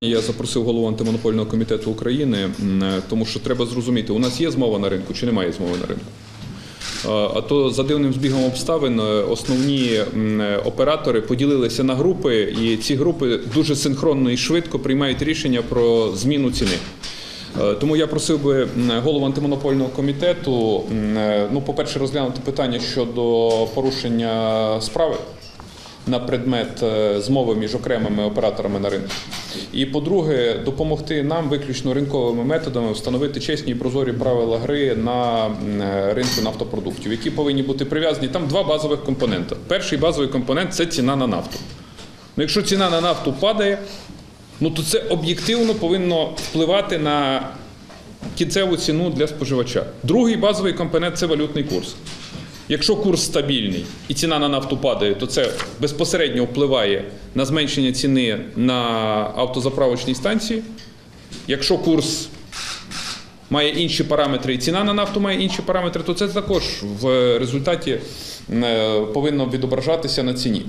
Я запросив голову антимонопольного комітету України, тому що треба зрозуміти, у нас є змова на ринку чи немає змови на ринку. А то за дивним збігом обставин е, основні е, оператори поділилися на групи, і ці групи дуже синхронно і швидко приймають рішення про зміну ціни. Е, Тому я просив би голову антимонопольного комітету, ну, по-перше, розглянути питання щодо порушення справи на предмет е, змови між окремими операторами на ринку. І по-друге, допомогти нам виключно ринковими методами встановити чесні і прозорі правила гри на е, ринку нафтопродуктів, які повинні бути прив'язані. Там два базових компоненти. Перший базовий компонент це ціна на нафту. Ну, якщо ціна на нафту падає, ну то це об'єктивно повинно впливати на кінцеву ціну для споживача. Другий базовий компонент це валютний курс. Якщо курс стабільний і ціна на нафту падає, то це безпосередньо впливає на зменшення ціни на автозаправочній станції. Якщо курс має інші параметри і ціна на нафту має інші параметри, то це також в результаті е, повинно відображатися на ціні.